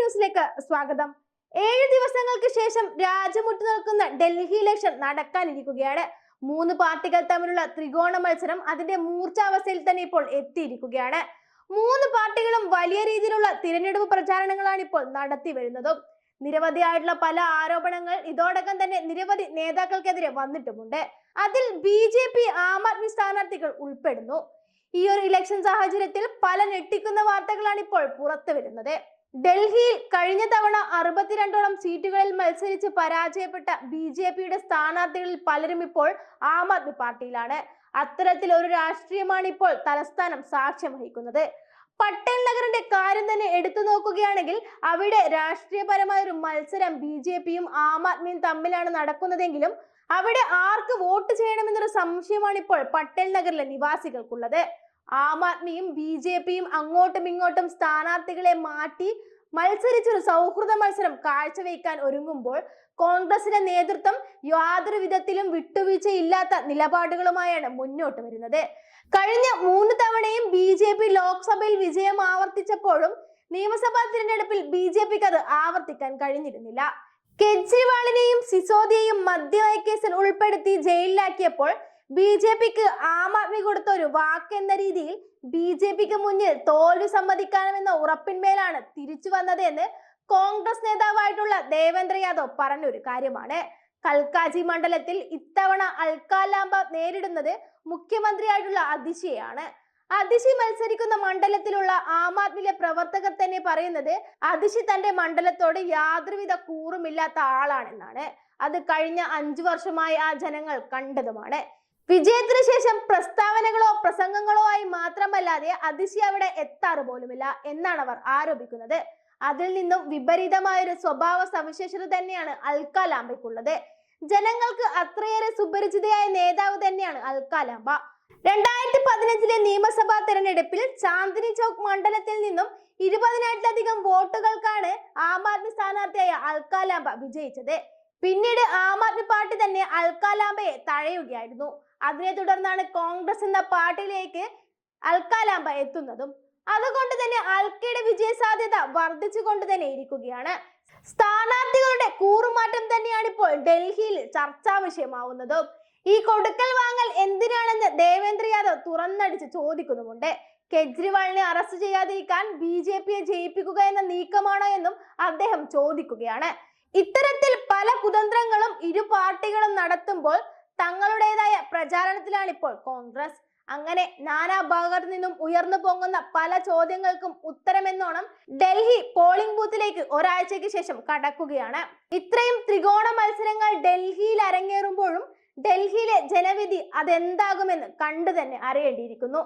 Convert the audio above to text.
ന്യൂസിലേക്ക് സ്വാഗതം. ഏഴ് ദിവസങ്ങൾക്ക് ശേഷം രാജ്യമുട്ടു നിൽക്കുന്ന ഡൽഹി ഇലക്ഷൻ നടക്കാനിരിക്കുകയാണ്. മൂന്ന് പാർട്ടികൾ തമ്മിലുള്ള ത്രികോണ മത്സരം അതിന്റെ മൂർച്ചാവസ്ഥയിൽ തന്നെ ഇപ്പോൾ എത്തിയിരിക്കുകയാണ്. മൂന്ന് പാർട്ടികളും വലിയ രീതിയിലുള്ള തിരഞ്ഞെടുപ്പ് പ്രചാരണങ്ങളാണ് ഇപ്പോൾ നടത്തി വരുന്നതും. നിരവധിയായിട്ടുള്ള പല ആരോപണങ്ങൾ ഇതോടകം തന്നെ നിരവധി നേതാക്കൾക്കെതിരെ വന്നിട്ടുമുണ്ട്. അതിൽ B J P Aam Aadmi സ്ഥാനാർത്ഥികൾ ഉൾപ്പെടുന്നു. ഈ ഒരു ഇലക്ഷൻ സാഹചര്യത്തിൽ പല ഞെട്ടിക്കുന്ന വാർത്തകളാണ് ഇപ്പോൾ പുറത്തു വരുന്നത്. ഡൽഹിയിൽ കഴിഞ്ഞ തവണ അറുപത്തിരണ്ടോളം സീറ്റുകളിൽ മത്സരിച്ച് പരാജയപ്പെട്ട ബി ജെ പിയുടെ സ്ഥാനാർത്ഥികളിൽ പലരും ഇപ്പോൾ ആം ആദ്മി പാർട്ടിയിലാണ്. അത്തരത്തിൽ ഒരു രാഷ്ട്രീയമാണ് ഇപ്പോൾ തലസ്ഥാനം സാക്ഷ്യം വഹിക്കുന്നത്. പട്ടേൽ നഗറിന്റെ കാര്യം തന്നെ എടുത്തു നോക്കുകയാണെങ്കിൽ അവിടെ രാഷ്ട്രീയപരമായ ഒരു മത്സരം ബി ജെ പിയും ആം ആദ്മിയും തമ്മിലാണ് നടക്കുന്നതെങ്കിലും അവിടെ ആർക്ക് വോട്ട് ചെയ്യണമെന്നൊരു സംശയമാണ് ഇപ്പോൾ പട്ടേൽ നഗറിലെ നിവാസികൾക്കുള്ളത്. ആം ആദ്മിയും ബി ജെ പിയും അങ്ങോട്ടും ഇങ്ങോട്ടും സ്ഥാനാർത്ഥികളെ മാറ്റി മത്സരിച്ചൊരു സൗഹൃദ മത്സരം കാഴ്ചവെക്കാൻ ഒരുങ്ങുമ്പോൾ കോൺഗ്രസിന്റെ നേതൃത്വം യാതൊരു വിധത്തിലും വിട്ടുവീഴ്ചയില്ലാത്ത നിലപാടുകളുമായാണ് മുന്നോട്ട് വരുന്നത്. കഴിഞ്ഞ മൂന്ന് തവണയും ബി ജെ പി ലോക്സഭയിൽ വിജയം ആവർത്തിച്ചപ്പോഴും നിയമസഭാ തിരഞ്ഞെടുപ്പിൽ ബി ജെ പിക്ക് അത് ആവർത്തിക്കാൻ കഴിഞ്ഞിരുന്നില്ല. കെജ്രിവാളിനെയും സിസോദിയെയും മദ്യനയക്കേസിൽ ഉൾപ്പെടുത്തി ജയിലിലാക്കിയപ്പോൾ ബി ജെ പിക്ക് ആം ആദ്മി കൊടുത്ത ഒരു വാക്ക് എന്ന രീതിയിൽ ബി ജെ പിക്ക് മുന്നിൽ തോൽവി സമ്മതിക്കാനുമെന്ന ഉറപ്പിന്മേലാണ് തിരിച്ചു വന്നത് എന്ന് കോൺഗ്രസ് നേതാവായിട്ടുള്ള ദേവേന്ദ്ര യാദവ് പറഞ്ഞൊരു കാര്യമാണ്. കൽക്കാജി മണ്ഡലത്തിൽ ഇത്തവണ അൽക്കാലാമ്പ നേരിടുന്നത് മുഖ്യമന്ത്രിയായിട്ടുള്ള അതിശയാണ്. അതിശി മത്സരിക്കുന്ന മണ്ഡലത്തിലുള്ള ആം ആദ്മിയിലെ പ്രവർത്തകർ തന്നെ പറയുന്നത് അതിശി തന്റെ മണ്ഡലത്തോട് യാതൊരുവിധ കൂറുമില്ലാത്ത ആളാണെന്നാണ്. അത് കഴിഞ്ഞ അഞ്ചു വർഷമായി ആ ജനങ്ങൾ കണ്ടതുമാണ്. വിജയത്തിന് ശേഷം പ്രസ്താവനകളോ പ്രസംഗങ്ങളോ ആയി മാത്രമല്ലാതെ അതിശി അവിടെ എത്താറ് പോലുമില്ല എന്നാണ് അവർ ആരോപിക്കുന്നത്. അതിൽ നിന്നും വിപരീതമായ ഒരു സ്വഭാവ സവിശേഷത തന്നെയാണ് അൽക്ക ലാംബയ്ക്കുള്ളത് ജനങ്ങൾക്ക് അത്രയേറെ സുപരിചിതയായ നേതാവ് തന്നെയാണ് അൽക്ക ലാംബ രണ്ടായിരത്തി പതിനഞ്ചിലെ നിയമസഭാ തെരഞ്ഞെടുപ്പിൽ ചാന്ദിനി ചൗക്ക് മണ്ഡലത്തിൽ നിന്നും ഇരുപതിനായിരത്തിലധികം വോട്ടുകൾക്കാണ് ആം ആദ്മി സ്ഥാനാർത്ഥിയായ അൽക്ക ലാംബ വിജയിച്ചത്. പിന്നീട് ആം ആദ്മി പാർട്ടി തന്നെ അൽക്കാലാമ്പയെ തഴയുകയായിരുന്നു. അതിനെ തുടർന്നാണ് കോൺഗ്രസ് എന്ന പാർട്ടിയിലേക്ക് അൽക്കാലാമ്പ എത്തുന്നതും. അതുകൊണ്ട് തന്നെ അൽക്കയുടെ വിജയ സാധ്യത വർദ്ധിച്ചുകൊണ്ട് തന്നെ ഇരിക്കുകയാണ്. സ്ഥാനാർത്ഥികളുടെ കൂറുമാറ്റം തന്നെയാണ് ഇപ്പോൾ ഡൽഹിയിൽ ചർച്ചാ വിഷയമാവുന്നത്. ഈ കൊടുക്കൽ വാങ്ങൽ എന്തിനാണെന്ന് ദേവേന്ദ്ര യാദവ് തുറന്നടിച്ച് ചോദിക്കുന്നുമുണ്ട്. കെജ്രിവാളിനെ അറസ്റ്റ് ചെയ്യാതിരിക്കാൻ ബി ജെ പിയെ ജയിപ്പിക്കുക എന്ന നീക്കമാണോ എന്നും അദ്ദേഹം ചോദിക്കുകയാണ്. ഇത്തരത്തിൽ പല കുതന്ത്രങ്ങളും ഇരു പാർട്ടികളും നടത്തുമ്പോൾ തങ്ങളുടേതായ പ്രചാരണത്തിലാണ് ഇപ്പോൾ കോൺഗ്രസ്. അങ്ങനെ നാനാ ഭാഗത്തു നിന്നും ഉയർന്നു പൊങ്ങുന്ന പല ചോദ്യങ്ങൾക്കും ഉത്തരമെന്നോണം ഡൽഹി പോളിംഗ് ബൂത്തിലേക്ക് ഒരാഴ്ചയ്ക്ക് ശേഷം കടക്കുകയാണ്. ഇത്രയും ത്രികോണ മത്സരങ്ങൾ ഡൽഹിയിൽ അരങ്ങേറുമ്പോഴും ഡൽഹിയിലെ ജനവിധി അതെന്താകുമെന്ന് കണ്ടു തന്നെ അറിയേണ്ടിയിരിക്കുന്നു.